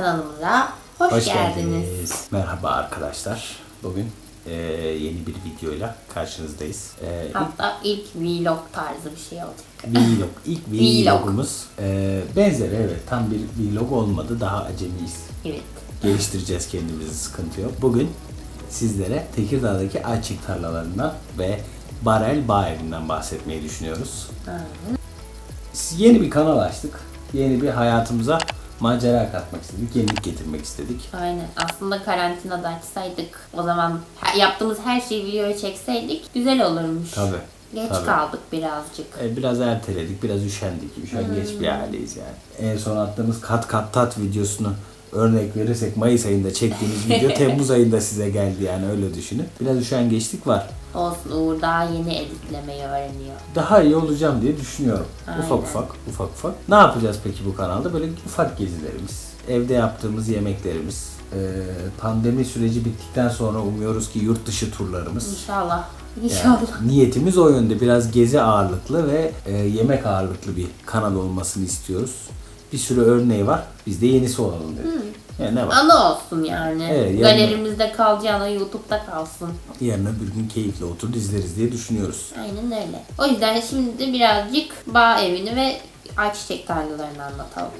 kanalımıza hoş, Hoş geldiniz. geldiniz. Merhaba arkadaşlar. Bugün eee, yeni bir videoyla karşınızdayız. Eee Hatta ilk vlog tarzı bir şey olacak. vlog, ilk Vlog. vlogumuz eee benzer evet tam bir vlog olmadı. Daha acemiyiz. Evet. Geliştireceğiz kendimizi sıkıntı yok. Bugün sizlere Tekirdağ'daki ayçiçek tarlalarından ve Barel Bağ Evi'nden bahsetmeyi düşünüyoruz. Aynen. Yeni bir kanal açtık. Yeni bir hayatımıza macera katmak istedik. Yenilik getirmek istedik. Aynen. Aslında karantinada açsaydık o zaman yaptığımız her şeyi videoya çekseydik güzel olurmuş. Tabii. Geç tabii. kaldık birazcık. E, Biraz erteledik, biraz üşendik. Üşengeç bir aileyiz yani. En son attığımız kat kat tat videosunu örnek verirsek Mayıs ayında çektiğimiz video Temmuz ayında size geldi yani öyle düşünün. Biraz üşengeçlik var. Olsun Uğur daha yeni editlemeyi öğreniyor. Daha iyi olacağım diye düşünüyorum. Aynen. Ufak ufak, ufak ufak. Ne yapacağız peki bu kanalda? Böyle ufak gezilerimiz, evde yaptığımız yemeklerimiz, pandemi süreci bittikten sonra umuyoruz ki yurt dışı turlarımız. İnşallah. Yani İnşallah. niyetimiz o yönde. Biraz gezi ağırlıklı ve e, yemek ağırlıklı bir kanal olmasını istiyoruz. Bir sürü örneği var. Biz de yenisi olalım dedik. Yani ne var? Ana olsun yani. Evet, yani- Galerimizde kalacağına YouTube'da kalsın. Yarın öbür gün keyifle otur izleriz diye düşünüyoruz. Aynen öyle. O yüzden şimdi de birazcık bağ evini ve ayçiçek tarlalarını anlatalım.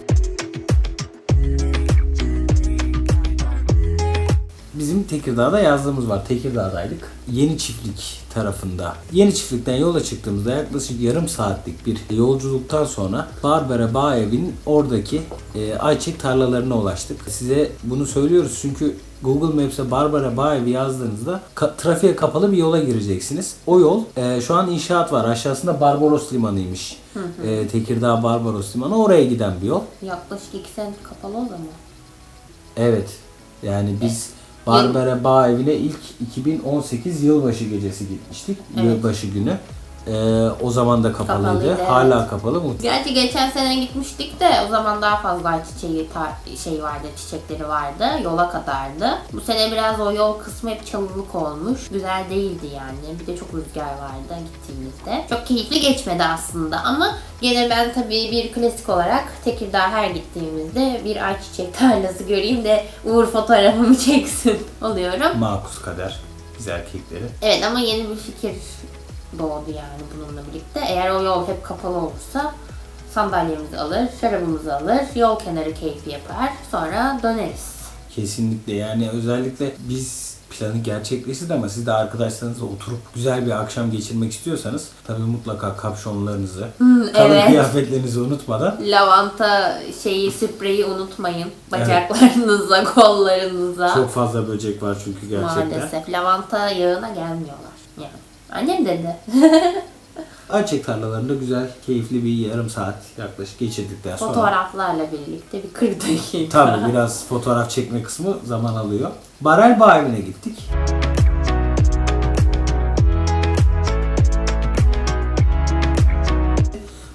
Bizim Tekirdağ'da yazdığımız var. Tekirdağ'daydık. Yeni Çiftlik tarafında. Yeni Çiftlik'ten yola çıktığımızda yaklaşık yarım saatlik bir yolculuktan sonra Barbara Bağ Evi'nin oradaki e, ayçiçek tarlalarına ulaştık. Size bunu söylüyoruz çünkü Google Maps'e Barbara Bağ Evi yazdığınızda ka- trafiğe kapalı bir yola gireceksiniz. O yol e, şu an inşaat var. Aşağısında Barbaros Limanı'ymış. E, Tekirdağ Barbaros Limanı. Oraya giden bir yol. Yaklaşık 2 senedir kapalı o zaman. Evet. Yani biz Barbara Bağ Evi'ne ilk 2018 yılbaşı gecesi gitmiştik. Evet. Yılbaşı günü. Ee, o zaman da kapalıydı. Kapalıydı, evet. Hala kapalı mı? Gerçi geçen sene gitmiştik de o zaman daha fazla ayçiçeği tar- şey vardı, çiçekleri vardı. Yola kadardı. Bu sene biraz o yol kısmı hep çalılık olmuş. Güzel değildi yani. Bir de çok rüzgar vardı gittiğimizde. Çok keyifli geçmedi aslında ama gene ben tabii bir klasik olarak Tekirdağ her gittiğimizde bir ayçiçek tarlası göreyim de Uğur fotoğrafımı çeksin oluyorum. Makus kader. Biz erkekleri. Evet ama yeni bir fikir doğdu yani bununla birlikte. Eğer o yol hep kapalı olursa sandalyemizi alır, şarabımızı alır, yol kenarı keyfi yapar. Sonra döneriz. Kesinlikle yani özellikle biz planı gerçekleştirdi ama siz de arkadaşlarınızla oturup güzel bir akşam geçirmek istiyorsanız tabii mutlaka kapşonlarınızı, kalın evet. kıyafetlerinizi unutmadan Lavanta şeyi, spreyi unutmayın. Bacaklarınıza, kollarınıza. çok fazla böcek var çünkü gerçekten. Maalesef lavanta yağına gelmiyorlar. Yani. Annem dedi. Ayçiçek tarlalarında güzel, keyifli bir yarım saat yaklaşık geçirdikten sonra Fotoğraflarla birlikte bir 40 dakika. Tabii biraz fotoğraf çekme kısmı zaman alıyor. Barel Bağ Evi'ne gittik.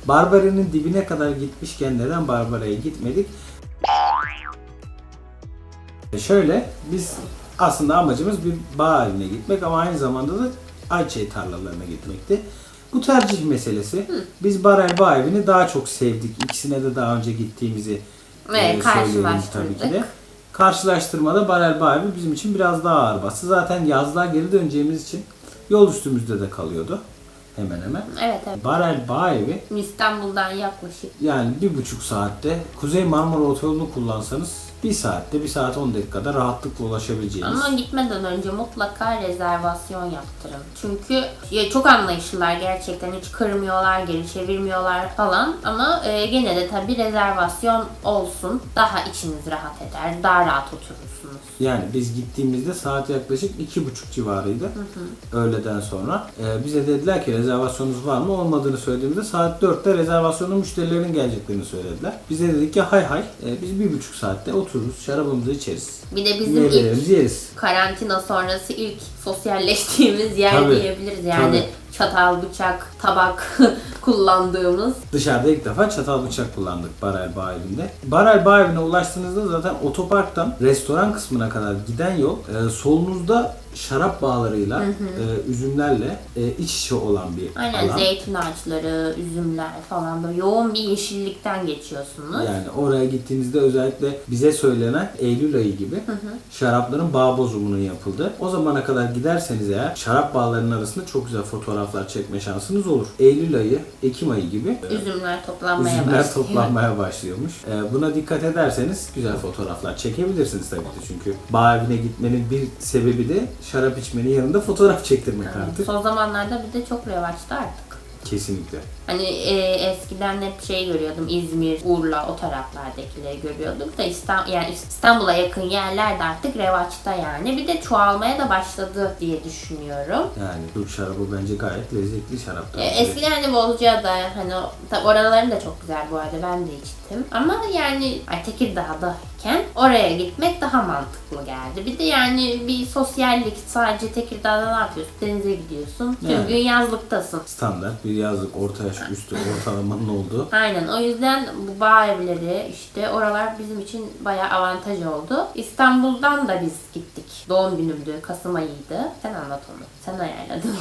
Barbara'nın dibine kadar gitmişken neden Barbara'ya gitmedik? Şöyle, biz aslında amacımız bir bağ evine gitmek ama aynı zamanda da ayçiçeği tarlalarına gitmekti. Bu tercih meselesi. Biz Barel Bağ Evi'ni daha çok sevdik. İkisine de daha önce gittiğimizi Evet, e, söyleyelim tabii ki de. Karşılaştırmada Barel Bağ Evi bizim için biraz daha ağır bastı. Zaten yazlığa geri döneceğimiz için yol üstümüzde de kalıyordu. Hemen hemen. Evet evet. Barel Bağ Evi İstanbul'dan yaklaşık yani bir buçuk saatte Kuzey Marmara Otoyolu'nu kullansanız bir saatte, bir saat 10 dakikada rahatlıkla ulaşabileceğiniz. Ama gitmeden önce mutlaka rezervasyon yaptırın. Çünkü ya çok anlayışlılar gerçekten hiç kırmıyorlar, geri çevirmiyorlar falan. Ama e, gene de tabii rezervasyon olsun. Daha içiniz rahat eder, daha rahat oturursunuz. Yani biz gittiğimizde saat yaklaşık iki buçuk civarıydı. Öğleden sonra. Ee, bize dediler ki rezervasyonunuz var mı? Olmadığını söylediğimizde saat 4'te rezervasyonun müşterilerin geleceklerini söylediler. Biz de dedik ki hay hay e, biz bir buçuk saatte otururuz, şarabımızı içeriz. Bir de bizim ilk yeriz. karantina sonrası ilk sosyalleştiğimiz yer Tabii, diyebiliriz. Yani tabii. çatal, bıçak, tabak kullandığımız. Dışarıda ilk defa çatal bıçak kullandık Barel Bağ evinde. Barel Bağ evine ulaştığınızda zaten otoparktan restoran kısmına kadar giden yol e, solunuzda şarap bağlarıyla, e, üzümlerle e, iç içe olan bir Aynen alan. zeytin ağaçları, üzümler falan böyle yoğun bir yeşillikten geçiyorsunuz. Yani oraya gittiğinizde özellikle bize söylenen Eylül ayı gibi şarapların bağ bozumunun yapıldı. O zamana kadar giderseniz eğer şarap bağlarının arasında çok güzel fotoğraflar çekme şansınız olur. Eylül ayı, Ekim ayı gibi e, Üzümler toplanmaya üzümler başlıyor. toplanmaya başlıyormuş. E, buna dikkat ederseniz güzel fotoğraflar çekebilirsiniz tabii ki çünkü bağ evine gitmenin bir sebebi de şarap içmenin yanında fotoğraf çektirmek artık. Son zamanlarda bir de çok revaçta artık. Kesinlikle. Hani e, eskiden hep şey görüyordum İzmir, Urla o taraflardakileri görüyorduk da İstanbul, yani İstanbul'a yakın yerlerde artık revaçta yani. Bir de çoğalmaya da başladı diye düşünüyorum. Yani Türk şarabı bence gayet lezzetli şarap. E, eskiden hani Bozcaada hani oraların da çok güzel bu arada ben de içtim. Ama yani ay Tekirdağ'dayken oraya gitmek daha mantıklı geldi. Bir de yani bir sosyallik sadece Tekirdağ'da ne yapıyorsun? Denize gidiyorsun. Tüm Yani. gün yazlıktasın. Standart bir yazlık orta yaş üstü ortalamanın olduğu. Aynen o yüzden bu bağ evleri işte oralar bizim için bayağı avantaj oldu. İstanbul'dan da biz gittik. Doğum günümdü, Kasım ayıydı. Sen anlat onu. Sen ayarladın.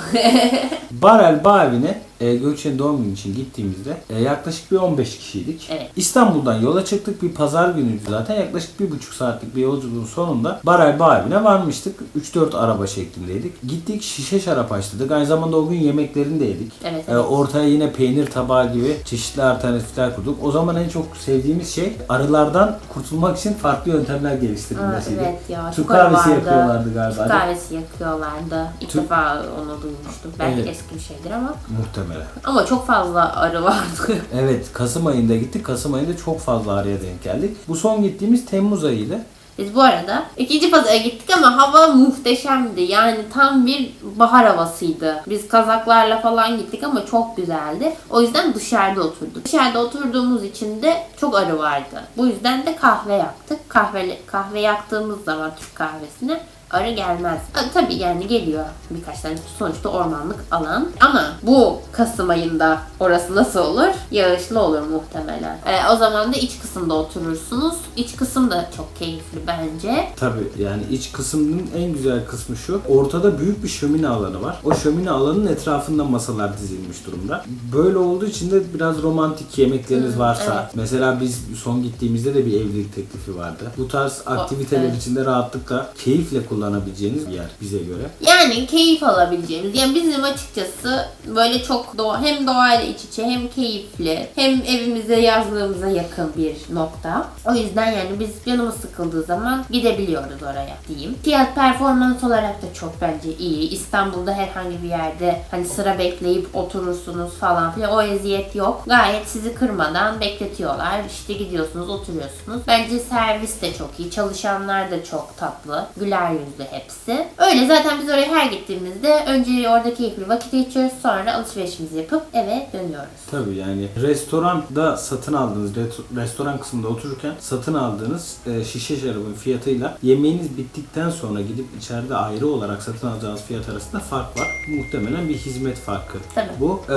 Barel Bağ evine e, Gökçe'nin doğum günü için gittiğimizde e, yaklaşık bir 15 kişiydik. Evet. İstanbul'dan yola çıktık. Bir pazar günüydü zaten. Yaklaşık bir buçuk saatlik bir yolculuğun sonunda Barel Bağ evine varmıştık. 3-4 araba şeklindeydik. Gittik şişe şarap açtırdık. Aynı zamanda o gün yemeklerini de yedik. Evet, E, evet. ortaya yine peynir tabağı gibi çeşitli alternatifler kurduk. O zaman en çok sevdiğimiz şey arılardan kurtulmak için farklı yöntemler geliştirilmesiydi. evet ya. Türk kahvesi vardı. yapıyorlardı galiba. Türk kahvesi yakıyorlardı. İlk Türk- defa onu duymuştum. Belki Evet. eski bir şeydir ama. Muhtemelen. Ama çok fazla arı vardı. Evet Kasım ayında gittik. Kasım ayında çok fazla araya denk geldik. Bu son gittiğimiz Temmuz ayıydı. Biz bu arada ikinci pazara gittik ama hava muhteşemdi. Yani tam bir bahar havasıydı. Biz kazaklarla falan gittik ama çok güzeldi. O yüzden dışarıda oturduk. Dışarıda oturduğumuz için de çok arı vardı. Bu yüzden de kahve yaptık. Kahve, kahve yaktığımız zaman Türk kahvesine arı gelmez. Ha, tabii yani geliyor birkaç tane. Sonuçta ormanlık alan. Ama bu Kasım ayında orası nasıl olur? Yağışlı olur muhtemelen. Ee, o zaman da iç kısımda oturursunuz. İç kısım da çok keyifli bence. Tabii yani iç kısmının en güzel kısmı şu. Ortada büyük bir şömine alanı var. O şömine alanının etrafında masalar dizilmiş durumda. Böyle olduğu için de biraz romantik yemekleriniz varsa. evet. Mesela biz son gittiğimizde de bir evlilik teklifi vardı. Bu tarz aktiviteler evet. içinde rahatlıkla keyifle kullanabileceğiniz bir yer bize göre. Yani keyif alabileceğimiz. Yani bizim açıkçası böyle çok doğa, hem doğayla iç içe hem keyifli hem evimize yazlığımıza yakın bir nokta. O yüzden yani biz canımız sıkıldığı zaman gidebiliyoruz oraya diyeyim. Fiyat performans olarak da çok bence iyi. İstanbul'da herhangi bir yerde hani sıra bekleyip oturursunuz falan filan o eziyet yok. Gayet sizi kırmadan bekletiyorlar. İşte gidiyorsunuz oturuyorsunuz. Bence servis de çok iyi. Çalışanlar da çok tatlı. Güler yüzlü hepsi. Öyle zaten biz oraya her gittiğimizde önce orada keyifli vakit geçiriyoruz. Sonra alışverişimizi yapıp eve dönüyoruz. Tabii yani restoranda satın aldığınız, restoran kısmında otururken satın aldığınız e, şişe şarabın fiyatıyla yemeğiniz bittikten sonra gidip içeride ayrı olarak satın alacağınız fiyat arasında fark var. Muhtemelen bir hizmet farkı Tabii. bu. E,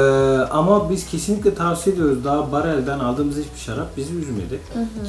ama biz kesinlikle tavsiye ediyoruz. Daha barelden aldığımız hiçbir şarap bizi üzmedi.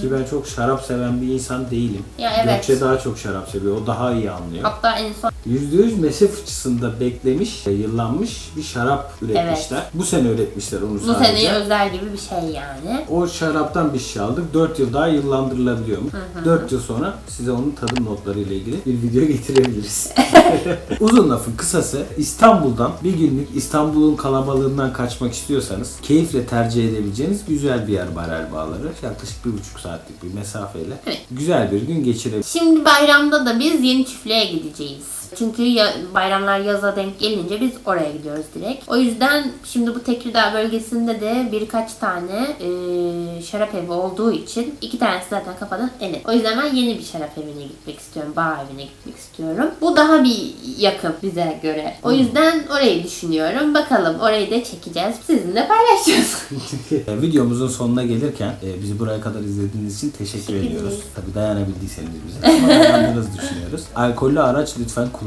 Ki ben çok şarap seven bir insan değilim. Ya evet. Gökçe daha çok şarap seviyor. O daha iyi anlıyor. Hatta en son %100 mese fıçısında beklemiş, yıllanmış bir şarap üretmişler. Bu sene üretmişler onu bu sadece. seneye özel gibi bir şey yani. O şaraptan bir şişe aldık. 4 yıl daha yıllandırılabiliyormuş. 4 yıl sonra size onun tadım notları ile ilgili bir video getirebiliriz. Uzun lafın kısası İstanbul'dan bir günlük İstanbul'un kalabalığından kaçmak istiyorsanız keyifle tercih edebileceğiniz güzel bir yer Barel Bağları. Yaklaşık bir buçuk saatlik bir mesafeyle Evet. güzel bir gün geçirebilirsiniz. Şimdi bayramda da biz yeni çiftliğe gideceğiz. Çünkü ya, bayramlar yaza denk gelince biz oraya gidiyoruz direkt. O yüzden şimdi bu Tekirdağ bölgesinde de birkaç tane e, şarap evi olduğu için iki tanesi zaten kafadan ele. O yüzden ben yeni bir şarap evine gitmek istiyorum. Bağ evine gitmek istiyorum. Bu daha bir yakın bize göre. O yüzden orayı düşünüyorum. Bakalım orayı da çekeceğiz. Sizinle paylaşacağız. E, Videomuzun sonuna gelirken e, bizi buraya kadar izlediğiniz için teşekkür Teşekkür ediyoruz. ederiz. Tabii dayanabildiyseniz bize. Ama dayandığınızı düşünüyoruz. Alkollü araç lütfen kullanmayın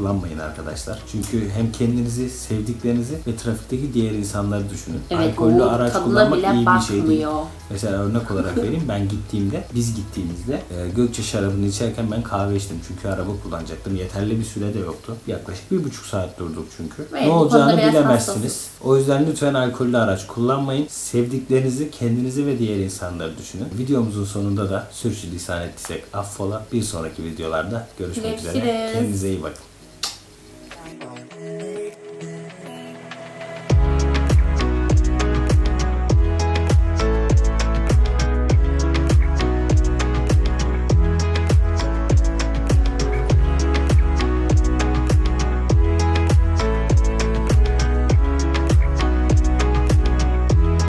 arkadaşlar. Çünkü hem kendinizi, sevdiklerinizi ve trafikteki diğer insanları düşünün. Evet Alkollü araç kullanmak iyi bir şey değil. bakmıyor. Mesela örnek olarak vereyim ben gittiğimde biz gittiğimizde e, Gökçe şarabını içerken ben kahve içtim çünkü araba kullanacaktım. Yeterli bir süre de yoktu. Yaklaşık bir buçuk saat durduk çünkü. Evet, ne olacağını bilemezsiniz. hassasız. O yüzden lütfen alkollü araç kullanmayın. Sevdiklerinizi, kendinizi ve diğer insanları düşünün. Videomuzun sonunda da sürçülisan ettiysek affola. Bir sonraki videolarda görüşmek üzere. Görüşürüz. Kendinize iyi bakın.